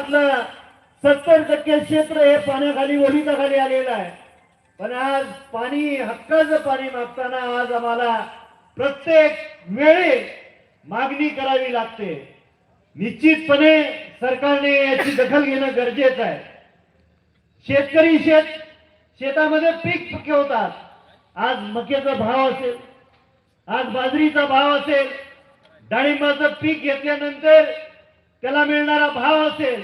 भागातलं सत्तर टक्के क्षेत्र हे पाण्याखाली ओलिताखाली आलेलं आहे. पण आज पाणी हक्काचं पाणी मागताना आज आम्हाला प्रत्येक वेळी मागणी करावी लागते. निश्चितपणे सरकारने याची दखल घेणं गरजेचं आहे. शेतकरी शेत शेतामध्ये पीक पिकवतात. आज मक्याचा भाव असेल आज बाजरीचा भाव असेल डाळिंबाचं पीक घेतल्यानंतर त्याला मिळणारा भाव असेल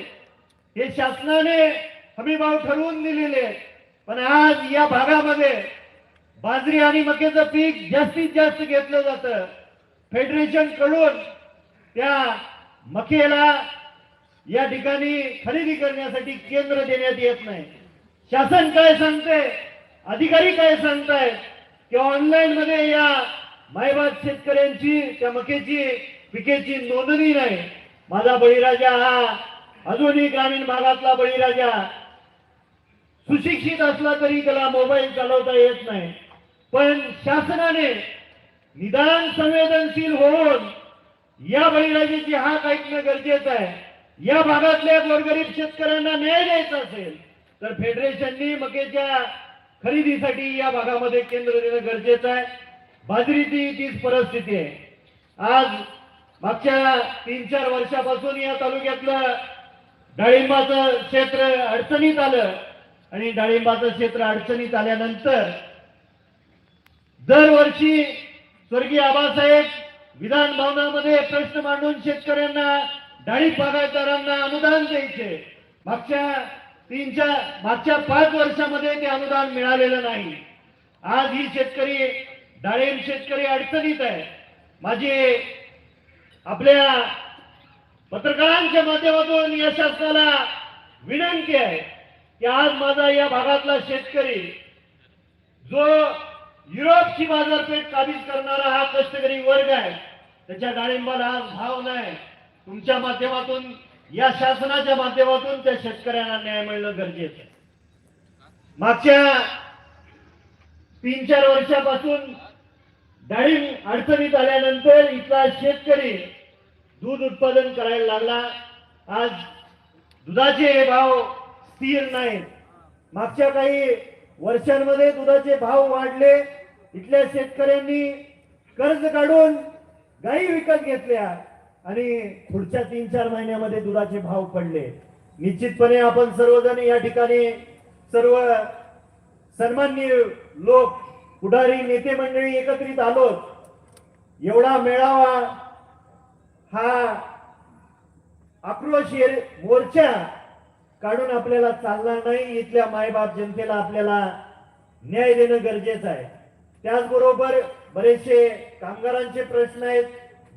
हे शासनाने हमी भाव ठरवून दिलेले पण आज या भागामध्ये बाजरी आणि मक्याचं पीक जास्तीत जास्त घेतलं जातं. फेडरेशनकडून त्या मकेला या ठिकाणी खरेदी करण्यासाठी केंद्र देण्यात येत नाही. शासन काय सांगते अधिकारी काय सांगतायत? की ऑनलाईन मध्ये या मायबाद शेतकऱ्यांची त्या मकेची पिकेची नोंदणी नाही. माझा बळीराजा हा अजूनही ग्रामीण भागातला बळीराजा. सुशिक्षित असला तरी त्याला मोबाईल चालवता येत नाही. पण शासनाने निदान संवेदनशील होऊन या बळीराजाची हाक ऐकणं गरजेचं आहे. या भागातल्या गोरगरीब शेतकऱ्यांना न्याय द्यायचा असेल तर फेडरेशननी मकेच्या खरेदीसाठी या भागामध्ये केंद्र देणं गरजेचं आहे. बाजरीची तीच परिस्थिती आहे. आज मागच्या तीन चार वर्षापासून या तालुक्यातलं डाळिंबाचं क्षेत्र अडचणीत आलं आणि डाळिंबाचं क्षेत्र अडचणीत आल्यानंतर दरवर्षी स्वर्गीय आबासाहेब विधान भवनामध्ये प्रश्न मांडून शेतकऱ्यांना डाळी बागायतदारांना अनुदान द्यायचे. मागच्या तीन चार मागच्या पाच वर्षामध्ये ते अनुदान मिळालेलं नाही. आज ही शेतकरी डाळिंब शेतकरी अडचणीत आहे. माझी आपल्या पत्रकारांच्या माध्यमातून या शासनाला विनंती आहे की आज माझा या भागातला शेतकरी जो युरोपची बाजारपेठ काबीज करणारा हा कष्टकरी वर्ग आहे त्याच्या डाळिंबाला आज भाव नाही. तुमच्या माध्यमातून या शासनाच्या माध्यमातून त्या शेतकऱ्यांना न्याय मिळणं गरजेचं आहे. मागच्या तीन चार वर्षापासून डाळिंब अडचणीत आल्यानंतर इथला शेतकरी दूध उत्पादन करायला लागला. आज दुधाचे भाव स्थिर नाही मागच्या काही वर्षांमध्ये दुधाचे भाव वाढले. इथल्या शेतकऱ्यांनी कर्ज काढून गायी विकत घेतल्या आणि पुढच्या तीन चार महिन्यामध्ये दुधाचे भाव पडले. निश्चितपणे आपण सर्वजण या ठिकाणी सर्व सन्मान्य लोक पुढारी नेते मंडळी एकत्रित आलोत. एवढा मेळावा हा आक्रोश मोर्चा काढून आपल्याला चालणार नाही. इथल्या मायबाप जनतेला आपल्याला न्याय देणं गरजेचं आहे. त्याचबरोबर बरेचसे कामगारांचे प्रश्न आहेत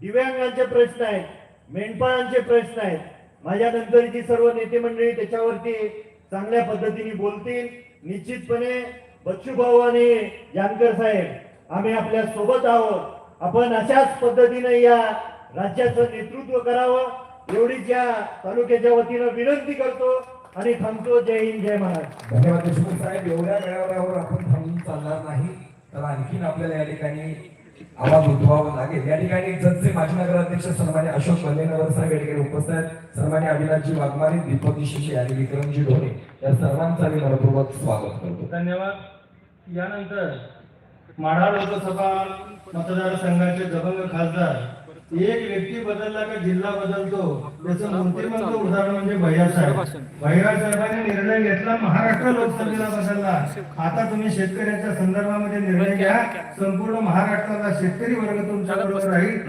दिव्यांगांचे प्रश्न आहेत मेंढपाळांचे प्रश्न आहेत. माझ्या नंतरची सर्व नेते मंडळी त्याच्यावरती चांगल्या पद्धतीने बोलतील. निश्चितपणे बच्चूभाऊ आणि जानकर साहेब आम्ही आपल्यासोबत आहोत. आपण अशाच पद्धतीने या राज्याचं नेतृत्व करावं एवढीच या तालुक्याच्या वतीनं विनंती करतो आणि थांबतो. जय हिंद जय महाराष्ट्र. धन्यवाद देशमुख साहेब. एवढ्या मेळाव्यावर आपण थांबून चालणार नाही तर आणखीन आपल्याला या ठिकाणी आवाज उठवावा लागेल. या ठिकाणी जतचे माजी नगराध्यक्ष सन्मान्य अशोक मल्लेनवर साहेब या ठिकाणी उपस्थित आहेत. सन्मान्य अविनाशजी वाघमारे दीपक शिशे आणि विक्रमजी ढोणे. या सर्वांचा मी मनपूर्वक स्वागत करतो. धन्यवाद. यानंतर माढा लोकसभा मतदारसंघाचे दबंग खासदार एक व्यक्ती बदलला का जिल्हा बदलतो? त्याचं मूर्तिमंत उदाहरण म्हणजे भैया साहेब भैया साहेबांनी निर्णय घेतला महाराष्ट्र लोकसभेला बदलला. आता तुम्ही शेतकऱ्याच्या संदर्भामध्ये निर्णय घ्या. संपूर्ण महाराष्ट्राला शेतकरी वर्ग तुमच्याबरोबर राहील.